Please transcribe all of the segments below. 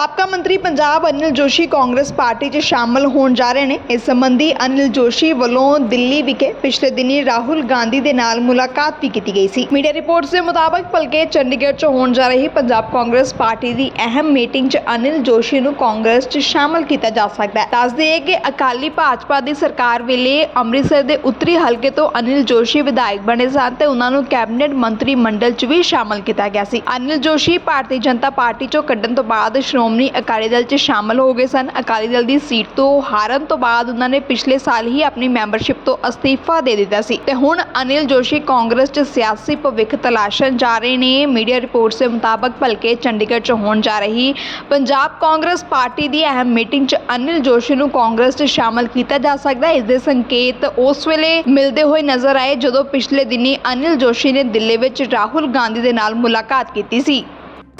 stop ਸਾਬਕਾ ਮੰਤਰੀ Punjab Anil Joshi Congress party 'ਚ ਸ਼ਾਮਲ ਹੋਣ ਜਾ ਰਹੇ ਨੇ। ਇਸ ਸੰਬੰਧੀ ਅਨਿਲ ਜੋਸ਼ੀ ਵੱਲੋਂ ਦਿੱਲੀ ਵਿਖੇ ਪਿਛਲੇ ਦਿਨੀ ਰਾਹੁਲ ਗਾਂਧੀ ਦੇ ਨਾਲ ਮੁਲਾਕਾਤ ਵੀ ਕੀਤੀ ਗਈ ਸੀ। ਮੀਡੀਆ ਰਿਪੋਰਟਸ ਦੇ ਮੁਤਾਬਕ ਭਲਕੇ ਚੰਡੀਗੜ੍ਹ 'ਚ ਹੋਣ ਜਾ ਰਹੀ ਪੰਜਾਬ ਕਾਂਗਰਸ ਪਾਰਟੀ ਦੀ ਅਹਿਮ ਮੀਟਿੰਗ 'ਚ ਅਨਿਲ ਜੋਸ਼ੀ ਨੂੰ ਕਾਂਗਰਸ 'ਚ ਸ਼ਾਮਲ ਕੀਤਾ ਜਾ ਸਕਦਾ ਹੈ। ਦੱਸ ਦਈਏ ਕਿ ਅਕਾਲੀ ਭਾਜਪਾ ਦੀ ਸਰਕਾਰ ਵੇਲੇ ਅੰਮ੍ਰਿਤਸਰ ਦੇ ਉੱਤਰੀ ਹਲਕੇ ਤੋਂ ਅਨਿਲ ਜੋਸ਼ੀ ਵਿਧਾਇਕ ਬਣੇ ਸਨ ਤੇ ਉਹਨਾਂ ਨੂੰ ਕੈਬਨਿਟ ਮੰਤਰੀ ਮੰਡਲ 'ਚ ਵੀ ਸ਼ਾਮਲ ਕੀਤਾ ਗਿਆ ਸੀ। ਅਨਿਲ ਜੋਸ਼ੀ ਭਾਰਤੀ ਜਨਤਾ ਪਾਰਟੀ 'ਚੋਂ ਕੱਢਣ ਤੋਂ ਬਾਅਦ ਸ਼੍ਰੋਮਣੀ ਅਕਾਲੀ ਦਲ 'ਚ ਸ਼ਾਮਲ ਹੋ ਗਏ ਸਨ। ਅਕਾਲੀ ਦਲ ਦੀ ਸੀਟ ਤੋਂ ਹਾਰਨ ਤੋਂ ਬਾਅਦ ਉਹਨਾਂ ਨੇ ਪਿਛਲੇ ਸਾਲ ਹੀ ਆਪਣੀ ਮੈਂਬਰਸ਼ਿਪ ਤੋਂ ਅਸਤੀਫਾ ਦੇ ਦਿੱਤਾ ਸੀ। ਤੇ ਹੁਣ ਅਨਿਲ ਜੋਸ਼ੀ ਕਾਂਗਰਸ 'ਚ ਸਿਆਸੀ ਭਵਿੱਖ ਤਲਾਸ਼ਣ ਜਾ ਰਹੇ ਨੇ। ਮੀਡੀਆ ਰਿਪੋਰਟਸ ਦੇ ਮੁਤਾਬਕ ਭਲਕੇ ਚੰਡੀਗੜ੍ਹ 'ਚ ਹੋਣ ਜਾ ਰਹੀ ਪੰਜਾਬ ਕਾਂਗਰਸ ਪਾਰਟੀ ਦੀ ਅਹਿਮ ਮੀਟਿੰਗ 'ਚ ਅਨਿਲ ਜੋਸ਼ੀ ਨੂੰ ਕਾਂਗਰਸ 'ਚ ਸ਼ਾਮਲ ਕੀਤਾ ਜਾ ਸਕਦਾ ਹੈ। ਇਸ ਦੇ ਸੰਕੇਤ ਉਸ ਵੇਲੇ ਮਿਲਦੇ ਹੋਏ ਨਜ਼ਰ ਆਏ ਜਦੋਂ ਪਿਛਲੇ ਦਿਨੀ ਅਨਿਲ ਜੋਸ਼ੀ ਨੇ ਦਿੱਲੀ ਵਿੱਚ ਰਾਹੁਲ ਗਾਂਧੀ ਦੇ ਨਾਲ ਮੁਲਾਕਾਤ ਕੀਤੀ ਸੀ।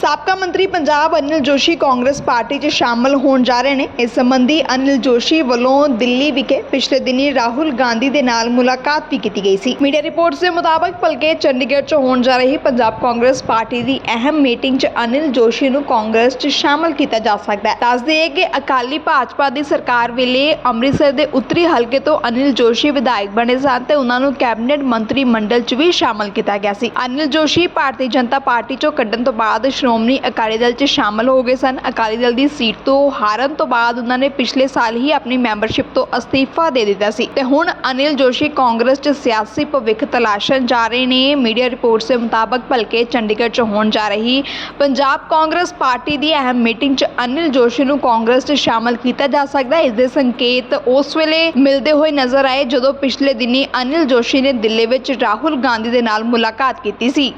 ਸਾਬਕਾ ਮੰਤਰੀ ਪੰਜਾਬ ਅਨਿਲ ਜੋਸ਼ੀ ਕਾਂਗਰਸ ਪਾਰਟੀ 'ਚ ਸ਼ਾਮਲ ਹੋਣ ਜਾ ਰਹੇ ਨੇ। ਇਸ ਸੰਬੰਧੀ ਅਨਿਲ ਜੋਸ਼ੀ ਵੱਲੋਂ ਦਿੱਲੀ ਵਿਖੇ ਪਿਛਲੇ ਦਿਨੀ ਰਾਹੁਲ ਗਾਂਧੀ ਦੇ ਨਾਲ ਮੁਲਾਕਾਤ ਵੀ ਕੀਤੀ ਗਈ ਸੀ। ਮੀਡੀਆ ਰਿਪੋਰਟਸ ਦੇ ਮੁਤਾਬਕ ਭਲਕੇ ਚੰਡੀਗੜ੍ਹ 'ਚ ਹੋਣ ਜਾ ਰਹੀ ਪੰਜਾਬ ਕਾਂਗਰਸ ਪਾਰਟੀ ਦੀ ਅਹਿਮ ਮੀਟਿੰਗ 'ਚ ਅਨਿਲ ਜੋਸ਼ੀ ਨੂੰ ਕਾਂਗਰਸ 'ਚ ਸ਼ਾਮਲ ਕੀਤਾ ਜਾ ਸਕਦਾ ਹੈ। ਦੱਸ ਦਈਏ ਕਿ ਅਕਾਲੀ ਭਾਜਪਾ ਦੀ ਸਰਕਾਰ ਵੇਲੇ ਅੰਮ੍ਰਿਤਸਰ ਦੇ ਉੱਤਰੀ ਹਲਕੇ ਤੋਂ ਅਨਿਲ ਜੋਸ਼ੀ ਵਿਧਾਇਕ ਬਣੇ ਸਨ ਤੇ ਉਹਨਾਂ ਨੂੰ ਕੈਬਨਿਟ ਮੰਤਰੀ ਮੰਡਲ 'ਚ ਵੀ ਸ਼ਾਮਲ ਕੀਤਾ ਗਿਆ ਸੀ। ਅਨਿਲ ਜੋਸ਼ੀ ਭਾਰਤੀ ਜਨਤਾ ਪਾਰਟੀ 'ਚੋਂ ਕੱਢਣ ਤੋਂ ਬਾਅਦ ਸ਼੍ਰੋਮਣੀ ਅਕਾਲੀ ਦਲ 'ਚ ਸ਼ਾਮਲ ਹੋ ਗਏ ਸਨ। ਅਕਾਲੀ ਦਲ ਦੀ ਸੀਟ ਤੋਂ ਹਾਰਨ ਤੋਂ ਬਾਅਦ ਉਹਨਾਂ ਨੇ ਪਿਛਲੇ ਸਾਲ ਹੀ ਆਪਣੀ ਮੈਂਬਰਸ਼ਿਪ ਤੋਂ ਅਸਤੀਫਾ ਦੇ ਦਿੱਤਾ ਸੀ। ਤੇ ਹੁਣ ਅਨਿਲ ਜੋਸ਼ੀ ਕਾਂਗਰਸ 'ਚ ਸਿਆਸੀ ਭਵਿੱਖ ਤਲਾਸ਼ਣ ਜਾ ਰਹੇ ਨੇ। ਮੀਡੀਆ ਰਿਪੋਰਟਸ ਦੇ ਮੁਤਾਬਕ ਭਲਕੇ ਚੰਡੀਗੜ੍ਹ 'ਚ ਹੋਣ ਜਾ ਰਹੀ ਪੰਜਾਬ ਕਾਂਗਰਸ ਪਾਰਟੀ ਦੀ ਅਹਿਮ ਮੀਟਿੰਗ 'ਚ ਅਨਿਲ ਜੋਸ਼ੀ ਨੂੰ ਕਾਂਗਰਸ 'ਚ ਸ਼ਾਮਲ ਕੀਤਾ ਜਾ ਸਕਦਾ ਇਸ ਦੇ ਸੰਕੇਤ ਉਸ ਵੇਲੇ ਮਿਲਦੇ ਹੋਏ ਨਜ਼ਰ ਆਏ ਜਦੋਂ ਪਿਛਲੇ ਦਿਨੀ ਅਨਿਲ ਜੋਸ਼ੀ ਨੇ ਦਿੱਲੀ ਵਿੱਚ ਰਾਹੁਲ ਗਾਂਧੀ ਦੇ ਨਾਲ ਮੁਲਾਕਾਤ ਕੀਤੀ ਸੀ।